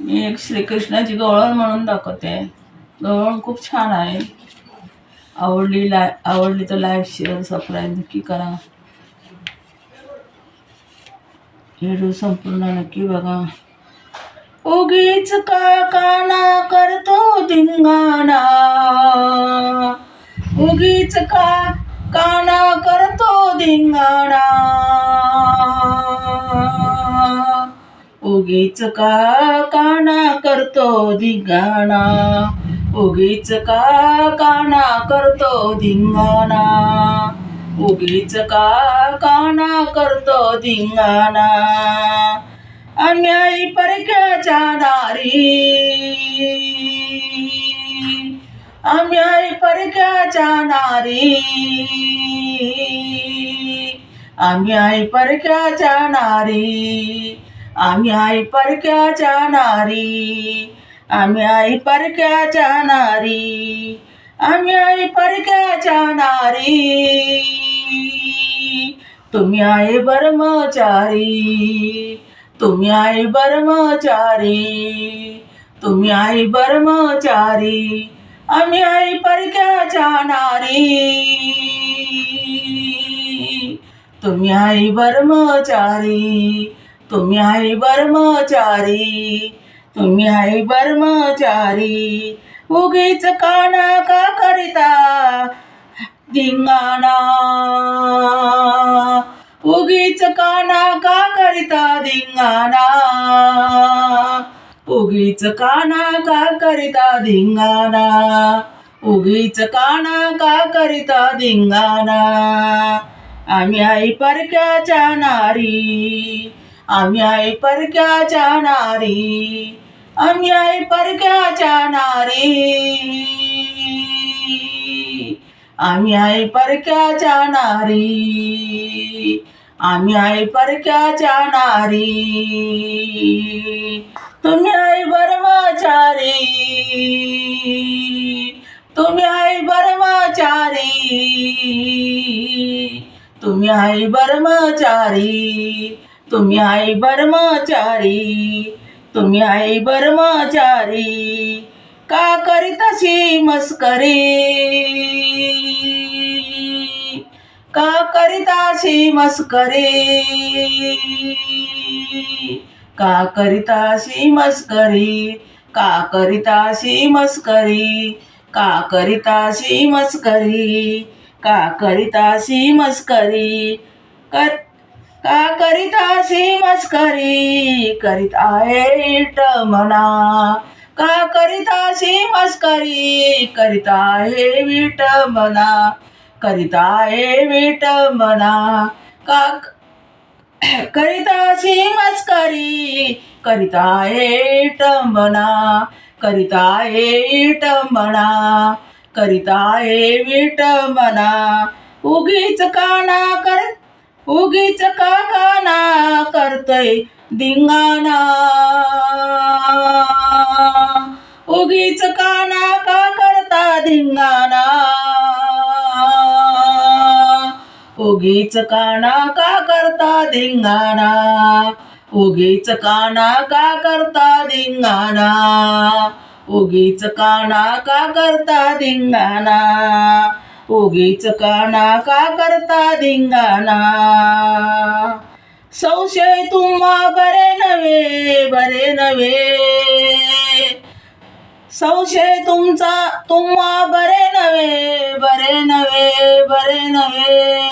मी एक श्रीकृष्णाची गवळण म्हणून दाखवते. गवळण खूप छान आहे. आवडली लाय आवडली तर लाईक शेअर सबस्क्राईब नक्की करा. व्हिडिओ संपूर्ण नक्की बघा. उगीच का काना करतो धिंगाणा. उगीच का काना करतो धिंगाणा. उगीच का काना करतो धिंगाणा? उगीच का काना करतो धिंगाणा? उगीच का काना करतो धिंगाणा? अन्यायी परक्याच्या दारी अन्यायी परक्याच्या नारी. आम्ही आई परक्याच्या नारी. आम्ही आई परक्याच्या नारी आम्ही आई परक्याच्या नारी आम्ही आई परक्याच्या नारी तुम्ही आहे ब्रह्मचारी. तुम्ही आहे ब्रह्मचारी. तुम्ही आहे ब्रह्मचारी. आम्ही आई परक्याच्या नारी तुम्ही आई ब्रह्मचारी. तुम्ही आई ब्रह्मचारी तुम्ही आई ब्रह्मचारी. उगीच काना का करिता? धिंगाणा. उगीच काना का करिता? धिंगाणा. उगीच काना का करिता? धिंगाणा. उगीच काना का करिता? धिंगाणा. आम्ही आई परक्याच्या नारी. आम्ही आई परक्याच्या नारी आम्ही आई परक्याच्या नारी आम्ही आई परक्याच्या नारी आम्ही आई परक्याच्या नारी तुम्ही आई बर्माचारी तुम्ही आई बर्माचारी तुम्ही आई बर्माचारी तुम्ही आई ब्रह्मचारी तुम्ही आई ब्रह्मचारी का करीत अशी मस्करी? का करीत अशी मस्करी? का करीत अशी मस्करी? का करीत अशी मस्करी? का करीत अशी मस्करी? का करीत अशी मस्करी? कर का करीत अशी मस्करी? करीत आहे इट म्हणा का करीत अशी मस्करी? करीत आहे विट म्हणा करीत आहे विट म्हणा का करीत अशी मस्करी? करीत आहे टंबना करीत आहे इट म्हणा करीत आहे विट म्हणा उगीच काना करत उगीच का काना करतय धिंगाणा. उगीच काना का करता धिंगाणा. उगीच काना का करता धिंगाणा. उगीच काना का करता धिंगाणा. उगीच काना का करता धिंगाणा. उगीच काना का करता धिंगाणा? संशय तुम्हा बरे नव्हे बरे नव्हे. संशय तुमचा तुम्हा बरे नव्हे बरे नव्हे बरे नव्हे.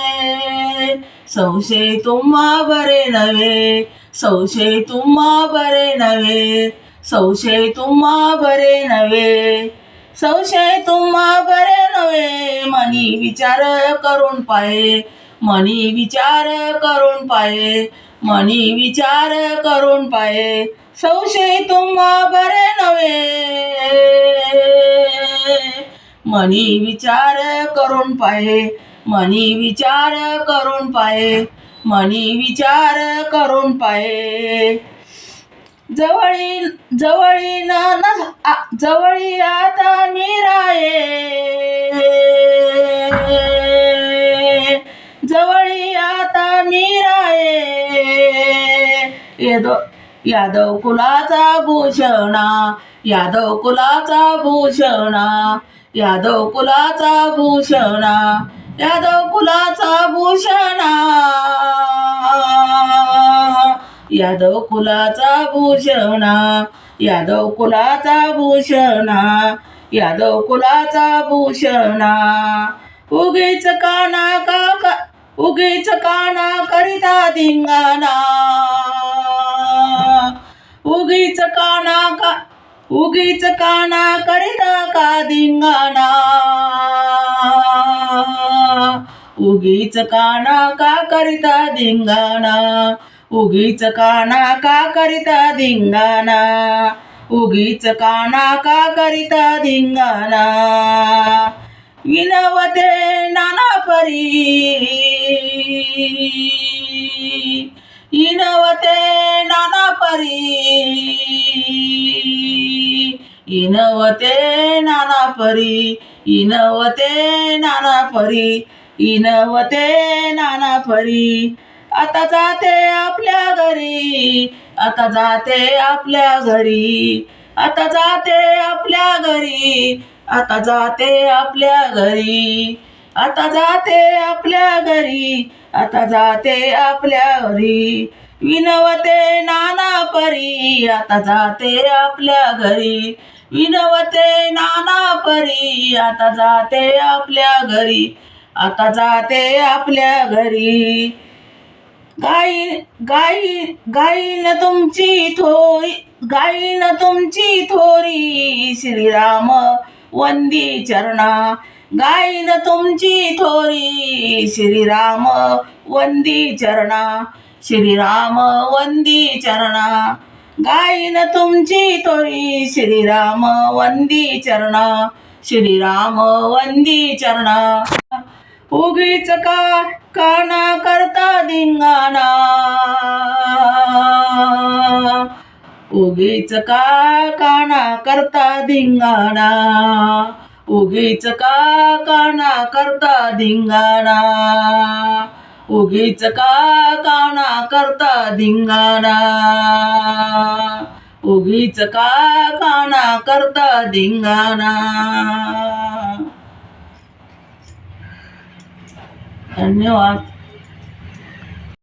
संशय तुम्हा बरे नव्हे संशय तुम्हा बरे नव्हे. संशय तुम्हा बरे नव्हे. संशय तुम्हा बरे नव्हे. मनी विचार करून पाये मनी विचार करून पाये मनी विचार करून पाये संशय तुम्हा बरे नव्हे. मनी विचार करून पाये मनी विचार करून पाये मनी विचार करून पाये जवळी जवळी ना जवळी आता मी राये जवळी आता मी राये येदो यादव कुलाचा भूषणा यादव कुलाचा भूषणा यादव कुलाचा भूषणा यादव कुलाचा भूषणा. यादव कुलाचा भूषणा यादव कुलाचा भूषणा यादव कुलाचा भूषणा. उगीच काना काका उगीच काना करिता धिंगाणा. उगीच काना का उगीच काना करिता का धिंगाणा. उगीच काना का करिता धिंगाणा. उगीच काना का करिता धिंगाणा? उगीच काना का करिता धिंगाणा? विनवते नाना परी. इनवते नाना परी. इनवते नाना परी. इनवते नाना परी. इनवते नाना परी. आता जाते आपल्या घरी. आता जाते आपल्या घरी. आता जाते आपल्या घरी. आता जाते आपल्या घरी. आता जाते आपल्या घरी. आता जाते आपल्या घरी. विनवते नाना परी. आता जाते आपल्या घरी. विनवते नाना परी. आता जाते आपल्या घरी. आता जाते आपल्या घरी. गाई गाई गाईन तुमची थोरी गाईन तुमची थोरी श्रीराम वंदी चरणा. गाईन तुमची थोरी श्रीराम वंदी चरणा. श्रीराम वंदी चरणा. गाईन तुमची थोरी श्रीराम वंदी चरणा. श्रीराम वंदी चरणा. उगीच का काना करता धिंगाणा? उगीच का काना करता धिंगाणा? उगीच का काना करता धिंगाणा? उगीच का काना करता धिंगाणा? उगीच का काना करता धिंगाणा? धन्यवाद